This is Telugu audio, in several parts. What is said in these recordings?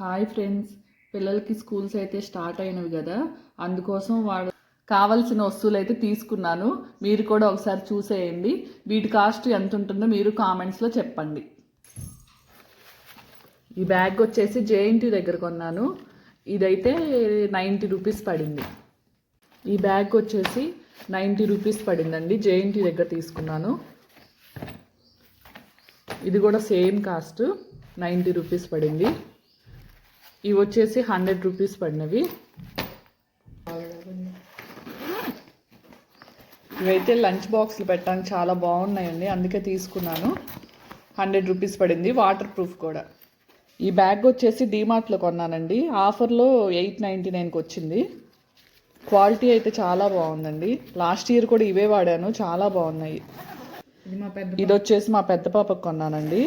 హాయ్ ఫ్రెండ్స్ పిల్లలకి స్కూల్స్ అయితే స్టార్ట్ అయినవి కదా. అందుకోసం వాళ్ళు కావాల్సిన వస్తువులు అయితే తీసుకున్నాను. మీరు కూడా ఒకసారి చూసేయండి. వీటి కాస్ట్ ఎంత ఉంటుందో మీరు కామెంట్స్లో చెప్పండి. ఈ బ్యాగ్ వచ్చేసి జేఎన్టీ దగ్గర కొన్నాను. ఇదైతే నైంటీ రూపీస్ పడింది. ఈ బ్యాగ్ వచ్చేసి నైంటీ రూపీస్ పడిందండి. జేఎన్టీ దగ్గర తీసుకున్నాను. ఇది కూడా సేమ్ కాస్ట్. నైంటీ రూపీస్ పడింది. ఇవి వచ్చేసి హండ్రెడ్ రూపీస్ పడినవి. ఇవైతే లంచ్ బాక్స్లు పెట్టడానికి చాలా బాగున్నాయండి అందుకే తీసుకున్నాను. హండ్రెడ్ రూపీస్ పడింది వాటర్ ప్రూఫ్ కూడా. ఈ బ్యాగ్ వచ్చేసి డీమార్ట్లో కొన్నానండి ఆఫర్లో ఎయిట్ నైంటీ నైన్కి వచ్చింది. క్వాలిటీ అయితే చాలా బాగుందండి. లాస్ట్ ఇయర్ కూడా ఇవే వాడాను చాలా బాగున్నాయి. ఇది వచ్చేసి మా పెద్ద పాపకు కొన్నానండి.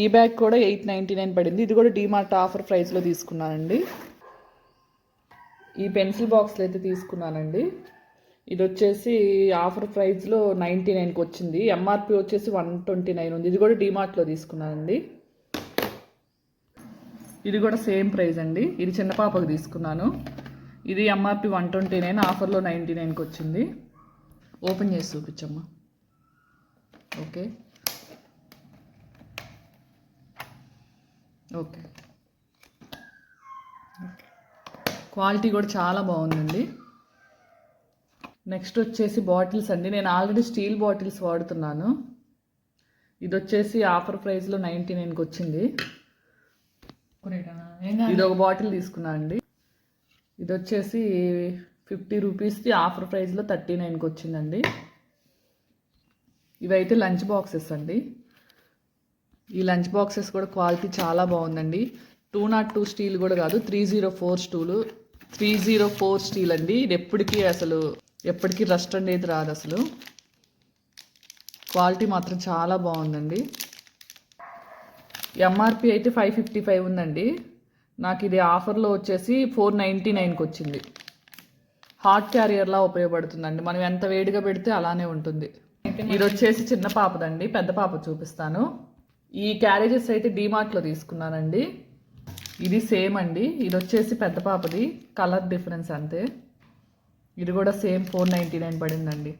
ఈ బ్యాగ్ కూడా ఎయిట్ నైంటీ నైన్ పడింది. ఇది కూడా డీమార్ట్ ఆఫర్ ప్రైస్లో తీసుకున్నానండి. ఈ పెన్సిల్ బాక్స్లు అయితే తీసుకున్నానండి. ఇది వచ్చేసి ఆఫర్ ప్రైస్లో నైంటీ నైన్కి వచ్చింది. ఎంఆర్పి వచ్చేసి వన్ ట్వంటీ నైన్ ఉంది. ఇది కూడా డీమార్ట్లో తీసుకున్నానండి. ఇది కూడా సేమ్ ప్రైస్ అండి. ఇది చిన్న పాపకు తీసుకున్నాను. ఇది ఎంఆర్పి వన్ ట్వంటీ నైన్ ఆఫర్లో నైంటీ నైన్కి వచ్చింది. ఓపెన్ చేసి చూపించమ్మా. ఓకే. ఓకే. క్వాలిటీ కూడా చాలా బాగుందండి. నెక్స్ట్ వచ్చేసి బాటిల్స్ అండి. నేను ఆల్రెడీ స్టీల్ బాటిల్స్ వాడుతున్నాను. ఇది వచ్చేసి ఆఫర్ ప్రైస్లో నైంటీ నైన్కి వచ్చింది. ఇది ఒక బాటిల్ తీసుకున్నా అండి. ఇది వచ్చేసి ఫిఫ్టీ రూపీస్ది ఆఫర్ ప్రైస్లో థర్టీ నైన్కి వచ్చిందండి. ఇవైతే లంచ్ బాక్సెస్ అండి. ఈ లంచ్ బాక్సెస్ కూడా క్వాలిటీ చాలా బాగుందండి. టూ నాట్ టూ స్టీల్ కూడా కాదు three zero four steel. Three zero four steel అండి. ఇది ఎప్పటికీ అసలు ఎప్పటికీ రస్ట్ అనేది రాదు అసలు. క్వాలిటీ మాత్రం చాలా బాగుందండి. ఎంఆర్పి అయితే ఫైవ్ ఫిఫ్టీ ఫైవ్ ఉందండి. నాకు ఇది ఆఫర్లో వచ్చేసి ఫోర్ నైంటీ నైన్కి వచ్చింది. హాట్ క్యారియర్లా ఉపయోగపడుతుందండి. మనం ఎంత వేడిగా పెడితే అలానే ఉంటుంది. ఇది వచ్చేసి చిన్న పాపదండి. పెద్ద పాప చూపిస్తాను. ఈ క్యారేజెస్ అయితే డీమార్ట్లో తీసుకున్నానండి. ఇది సేమ్ అండి. ఇది వచ్చేసి పెద్ద పాపది. కలర్ డిఫరెన్స్ అంతే. ఇది కూడా సేమ్ ఫోర్ నైంటీ నైన్ పడిందండి.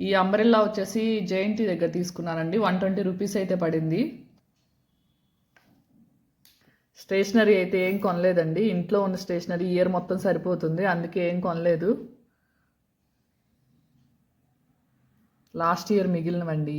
ఈ అంబ్రెల్లా వచ్చేసి జయంతి దగ్గర తీసుకున్నానండి. వన్ ట్వంటీ రూపీస్ అయితే పడింది. స్టేషనరీ అయితే ఏం కొనలేదండి. ఇంట్లో ఉన్న స్టేషనరీ ఇయర్ మొత్తం సరిపోతుంది. అందుకే ఏం కొనలేదు. Last year మిగిలినవండి